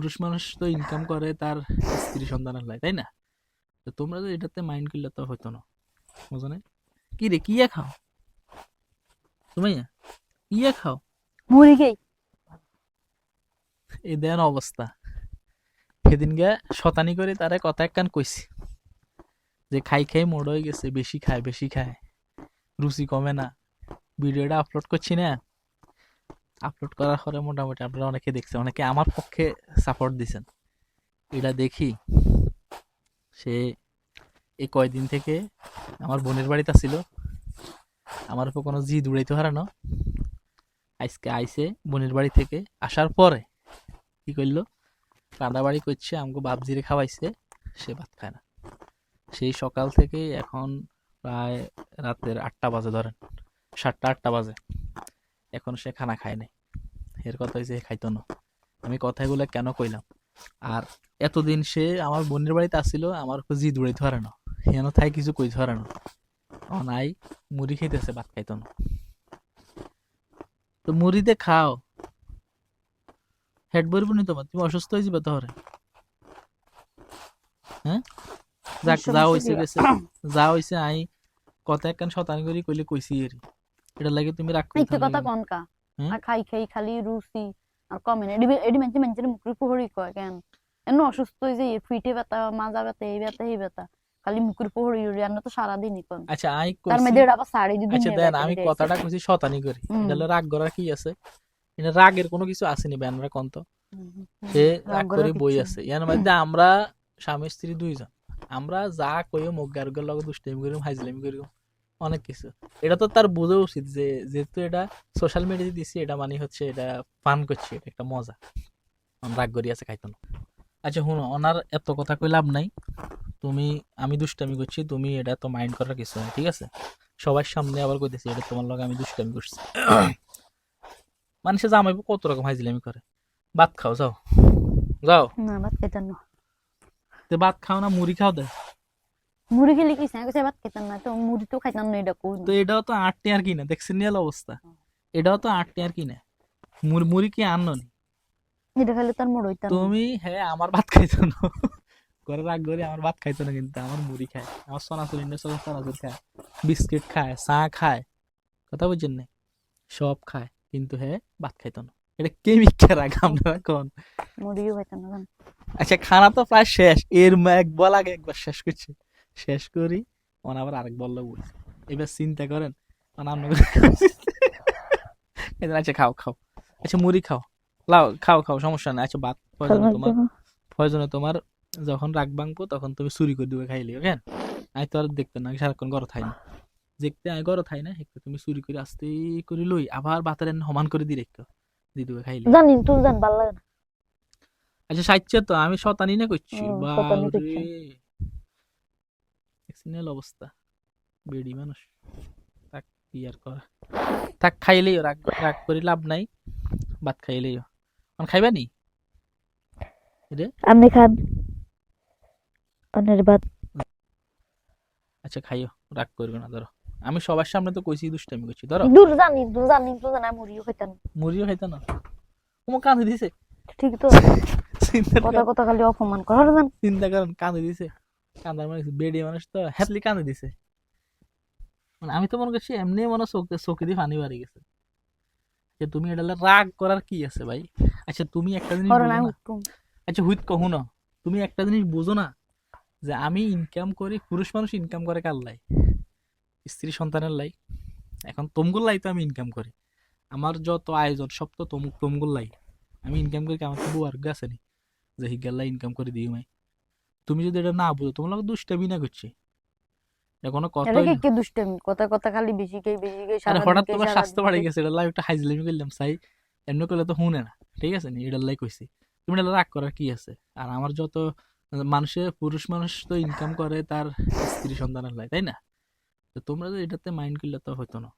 পুরুষ মানুষ তো ইনকাম করে তার স্ত্রী সন্তানের লাই তাই না? তো তোমরা তো এটাতে মাইন্ড করলে তো হইতো না বুঝো না কি রে কিয়া খাও? সুমাইয়া কিয়া খাও? মুড়ি খেয়ে এই দেন অবস্থা। সেদিন গে শতানি করে তারে কথা একখান কইছি যে খাই খাই মোড় হয়ে গেছে বেশি খায় বেশি খায় রুচি কমে না। ভিডিওটা আপলোড করছি না। আপলোড করার পরে মোটামুটি আপনারা অনেকে দেখছেন, অনেকে আমার পক্ষে সাপোর্ট দিছেন। এটা দেখি, সে এই কয়দিন থেকে আমার বোনের বাড়িতে ছিল আমার উপর কোনো জিদ উড়াইতে পারে না। আজকে আইসে বোনের বাড়ি থেকে, আসার পরে কি করল? বাড়ি করছে আমাকে বাপ জিরে খাওয়াইছে, সে ভাত খায় না। সেই সকাল থেকে এখন প্রায় রাতের আটটা বাজে ধরেন, সাতটা, আটটা বাজে। এখন সে খানা খায় নাই। এর কথা হয়েছে খাইতো না। আমি কথাগুলো কেন কইলাম? আর এতদিন সে আমার বোনের বাড়িতে আসছিল আমার উপর জিদ উড়াইতে পারে না। হেন থাই কিছু কইতে পারে না। নাই মুড়ি খাইতেছে, ভাত খাইতো না। তো মুড়িতে খাও। হেড বলব নি তোমার? তুমি অসুস্থ হয়ে যাবে তাহলে হ্যাঁ? যাক, যা হইছে দিবা। যা হইছে, আই কথা একখান শতানি করি কইলে কইছি এর এটা লাগে তুমি রাখ একটু কথা কনকা? আর খাই খাই খালি রুচি আর কমে না। এডি মেঞ্চে মেঞ্চে মুখরি পোহরি কয় কেন? এন অসুস্থ হয়ে যে ফিটে ব্যথা মাজা ব্যথা এই ব্যথা এই ব্যথা। খালি মুখরি পোহরি রান্না তো সারাদিনই কোন। আচ্ছা আই কইছি তার মধ্যে আবার শাড়ি দিদি আচ্ছা দেন আমি কথাটা কইছি শতানি করি। হুম। এটা হলো রাগ করার কি আছে? এটা রাগের কোনো কিছু আসেনি ব্যানরা কন্ত সে রাগ করে বই আছে। ইয়ার মধ্যে আমরা স্বামী স্ত্রী দুইজন। আমরা যা কইও মুখ গারুগের লগে দুষ্টামি করি হাইজলামি করি অনেক কিছু। এটা তো তার বোঝা উচিত যে যেহেতু এটা সোশ্যাল মিডিয়াতে দিছি এটা মানে হচ্ছে এটা ফান করছি এটা একটা মজা। রাগ করি আছে খাইতো না। আচ্ছা শুনো ওনার এত কথা কই লাভ নাই। তুমি আমি দুষ্টামি করছি তুমি এটা তো মাইন্ড করার কিছু নাই ঠিক আছে? সবার সামনে আবার কইতেছি এটা তোমার লগে আমি দুষ্টামি করছি। মানুষে জামাই কত রকম হাইজলামি করে। ভাত খাও যাও। যাও। না ভাত খেতেন না। তে ভাত খাও না মুড়ি খাও দে। মুড়ি খেলে কি ভাত খেতেন না তো মুড়ি তো খাইতাম না এটা কোন তো এটাও তো আটটি আর কিনা দেখছেন নিয়াল অবস্থা এটাও তো আটটি আর কিনা। মুড়ি মুড়ি কি এটা তার মোড় হইতাম তুমি হ্যাঁ আমার ভাত খাইতো না। করে রাগ করে আমার ভাত খাইতো না কিন্তু আমার মুড়ি খায়। আমার ইন্ডিয়া সব খায়। বিস্কিট খায় চা খায়। কথা বুঝছেন না সব খায় কিন্তু হ্যাঁ ভাত খাইতো না এটা কে মিথ্যা রাগ আপনারা কোন? মুড়িও খাইতাম না আচ্ছা খানা তো প্রায় শেষ। এর মা- এক বল আগে একবার শেষ করছি শেষ করি। ওন আবার আরেক বল বলছে এবার চিন্তা করেন ওন আচ্ছা খাও খাও। আচ্ছা মুড়ি খাও। লাও খাও খাও সমস্যা নাই। আচ্ছা ভাত প্রয়োজনে তোমার প্রয়োজনে তোমার যখন রাগ ভাঙবো তখন তুমি চুরি করে দিবে খাইলে ওকে? আমি তো আর দেখতে না সারাক্ষণ ঘর থাই না। দেখতে আমি ঘর থাই না একটু তুমি চুরি করে আস্তে করে লই আবার ভাতের সমান করে দি রেখো দি দিবে খাইলে। জানি তুই জান ভালো লাগে না। আচ্ছা সাইচ্ছে তো আমি শতানি না করছি হুম, শতানি বাপরে করছেন। সিনাল অবস্থা। বেডি মানুষ। থাক কি আর করা। থাক খাইলেই রাগ রাগ করে লাভ নাই। ভাত খাইলেই অন খাইবা নি? আপনি খান অনের ভাত। আচ্ছা খাইও। রাগ করবে না ধরো। আমি সবার সামনে তো কইছি দুষ্টামি করছি ধরো। দূর জানি দূর জানি তো জানা মুড়িও খাইতাম। মুড়িও খাইতো না? তোমার কাঁদে দিছে। ঠিক তো। চিন্তা কথা কথা খালি অপমান করার জান চিন্তা করেন কাঁদে দিছে। কান্দার মানে বেডি মানুষ তো হ্যাপলি কাঁদে দিছে। মানে আমি তো মনে করছি এমনি মনে চোখে চোখে দিয়ে পানি বাড়ি গেছে। যে তুমি এটা রাগ করার কি আছে ভাই? আচ্ছা তুমি একটা জিনিস আচ্ছা হুইত কহু না তুমি একটা জিনিস বুঝো না যে আমি ইনকাম করি পুরুষ মানুষ ইনকাম করে কার লাই? স্ত্রী সন্তানের লাই। এখন তমগুল লাই তো আমি ইনকাম করি। আমার যত আয়োজন সব তো তমুক তমগুল লাই। আমি ইনকাম করি আমার তো বউ আর আছে নি। যে হিগাল্লা ইনকাম করে দিই মাই। তুমি যদি এটা না বুঝো তোমার লোক দুষ্টামি না করছে। এটা কোনো কথা এটা কি দুষ্টামি? কথা কথা খালি বেশি কে বেশি কে আরে হঠাৎ তোমার স্বাস্থ্য বাড়ে গেছে এটা লাই একটা হাইজলামি করলাম সাই। এমনি করলে তো শুনে না ঠিক আছে নি? এটার লাই কইছি। তুমি এটা রাগ করার কি আছে? আর আমার যত মানুষের পুরুষ মানুষ তো ইনকাম করে তার স্ত্রী সন্তানের লাই তাই না? তো তোমরা তো এটাতে মাইন্ড করলে তো হইতো না।